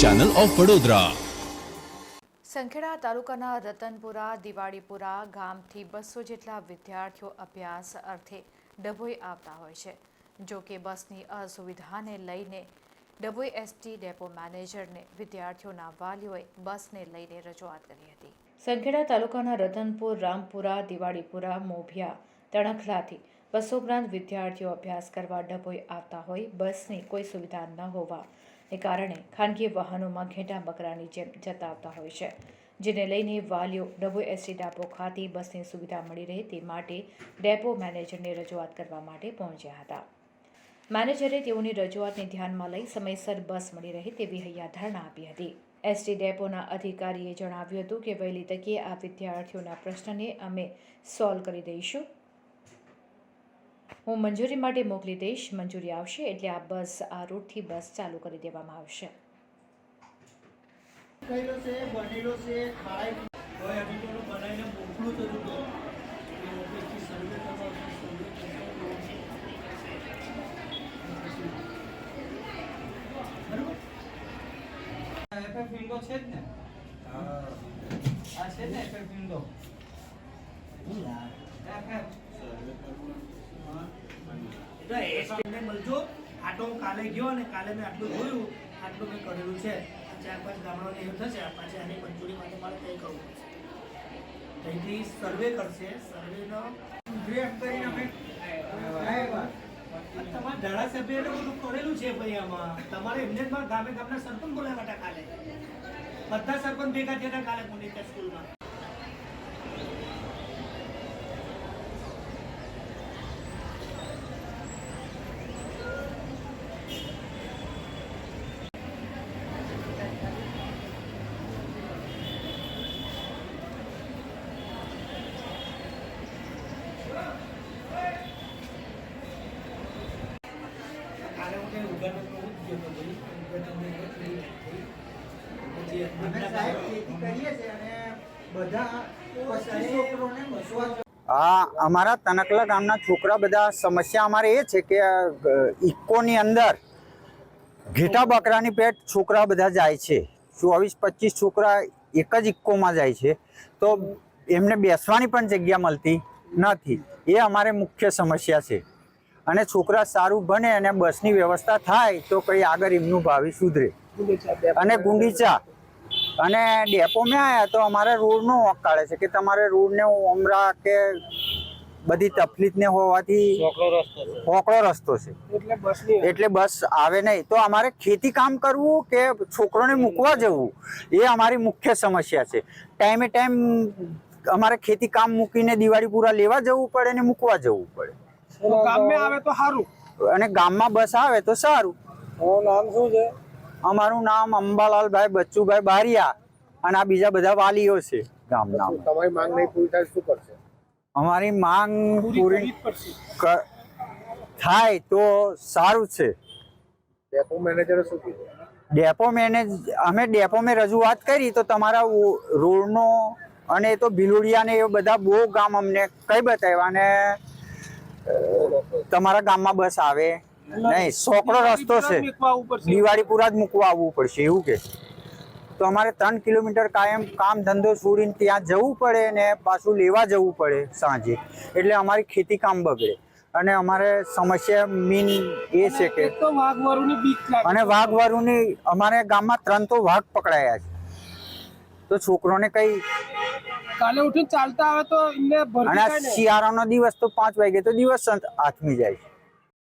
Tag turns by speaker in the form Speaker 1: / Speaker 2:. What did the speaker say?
Speaker 1: Channel of Vadodara
Speaker 2: Sankheda તાલુકાના રતનપુરા દિવાળીપુરા ગામથી બસો જેટલા વિદ્યાર્થીઓ અભ્યાસ અર્થે ડભોઈ આવતા હોય છે. જો કે બસની અસુવિધાને લઈને ડભોઈ એસટી ડેપો મેનેજરને વિદ્યાર્થીઓના વાલીઓએ બસને લઈને રજૂઆત કરી હતી. સંખેડા તાલુકાના રતનપુર રામપુરા દિવાળીપુરા મોભિયા તણખલાથી બસો ઉપરાંત વિદ્યાર્થીઓ અભ્યાસ કરવા ડભોઈ આવતા હોય, બસની કોઈ સુવિધા ન હોવાને કારણે ખાનગી વાહનોમાં ઘેટા બકરાની જેમ જતા આવતા હોય છે, જેને લઈને વાલીઓ ડભોઈ એસટી ડેપો ખાતે બસની સુવિધા મળી રહે તે માટે ડેપો મેનેજરને રજૂઆત કરવા માટે પહોંચ્યા હતા. મેનેજરે તેઓની રજૂઆતને ધ્યાનમાં લઈ સમયસર બસ મળી રહે તેવી હૈયાધારણા આપી હતી. એસટી ડેપોના અધિકારીએ જણાવ્યું હતું કે વહેલી તકે આ વિદ્યાર્થીઓના પ્રશ્નને અમે સોલ્વ કરી દઈશું. હું મંજૂરી માટે મોકલી દઈશ. મંજૂરી આવશે એટલે આ બસ આ રૂટથી બસ ચાલુ કરી દેવામાં આવશે.
Speaker 3: કરેલો છે બનેલો છે ખાડાઈ હવે હજી બનાવીને મોકલું તો જુદો એ ઓફિસથી સર્વે કરવા સર્વે કરશે બરાબર? એફએફ વિન્ડો છે જ ને? આ છે ને એફએફ વિન્ડો એફએફ તો એસટીને મળજો. આ હું કાલે ગયો અને કાલે મેં આટલું જોયું. આટલું મેં કરેલું છે. ચાર પાંચ ગામડાને એવું થશે. પાછી આની મંજૂરી માટે મારે કંઈ કરવું અહીંથી સર્વે કરશે. સર્વેનો ડ્રેફ્ટ કરીને અમે તમારા ધારાસભ્ય એટલે બધું કરેલું છે ભાઈ આમાં. તમારે એમને ગામે ગામના સરપંચ બોલાવ્યા હતા કાલે. બધા સરપંચ ભેગા થયા કાલે પુનિતા સ્કૂલમાં. હું,
Speaker 4: અમારા તનકલા ગામના છોકરા બધા સમસ્યા અમારે એ છે કે ઇકોની અંદર ઘેટા બકરાની પેટ છોકરા બધા જાય છે. ચોવીસ, પચીસ છોકરા એક જ ઇકોમાં જાય છે. તો એમને બેસવાની પણ જગ્યા મળતી નથી. એ અમારે મુખ્ય સમસ્યા છે. અને છોકરા સારું બને અને બસની વ્યવસ્થા થાય તો કંઈ આગળ એમનું ભાવિ સુધરે. અને ગુંડીચા અને ડેપો મેં આવ્યા તો અમારે રોડનો વોક કાઢે છે કે તમારે રોડને ઉમરા કે બધી તકલીફને હોવાથી હોકળો રસ્તો છે. એટલે બસ આવે નહીં. તો અમારે ખેતી કામ કરવું કે છોકરોને મૂકવા જવું એ અમારી મુખ્ય સમસ્યા છે. ટાઈમે ટાઈમ અમારે ખેતી કામ મૂકીને દિવાળી પૂરા લેવા જવું પડે ને મૂકવા જવું પડે.
Speaker 5: ગામમાં આવે તો સારું.
Speaker 4: અને ગામમાં બસ આવે તો સારું.
Speaker 5: નામ શું છે?
Speaker 4: અમારું નામ અંબાલાલભાઈ બચ્ચુભાઈ બારિયા અને આ બીજા બધા વાલીઓ છે ગામના
Speaker 5: તમારી માંગ નહીં પૂરી થાય શું કરશે?
Speaker 4: અમારી માંગ પૂરી થાય તો સારું છે.
Speaker 5: ડેપો મેનેજરે શું કીધું?
Speaker 4: ડેપો મેનેજ અમે ડેપો મેં રજૂઆત કરી તો તમારા રોડનો અને એ તો ભીલુડિયા ને એ બધા બહુ ગામ અમને કઈ બતાવ્યા અને તમારા ગામમાં બસ આવે. નહીં સોકડો રસ્તો છે. દિવાળીપુરા જ મૂકવા આવવું પડશે એવું કે. તો અમારે ત્રણ કિલોમીટર કાયમ કામ ધંધો છોડીને ત્યાં જવું પડે ને પાછું લેવા જવું પડે સાંજે. એટલે અમારી ખેતી કામ બગડે. અને અમારે સમસ્યા મીન એ છે કે અને વાઘ વારુની અમારે ગામમાં ત્રણ તો વાઘ પકડાયા છે. તો છોકરોને કઈ
Speaker 5: કાલે ઉઠીને ચાલતા આવે તો એમને
Speaker 4: શિયાળાનો દિવસ તો પાંચ વાગે તો દિવસ આથમી જાય છે.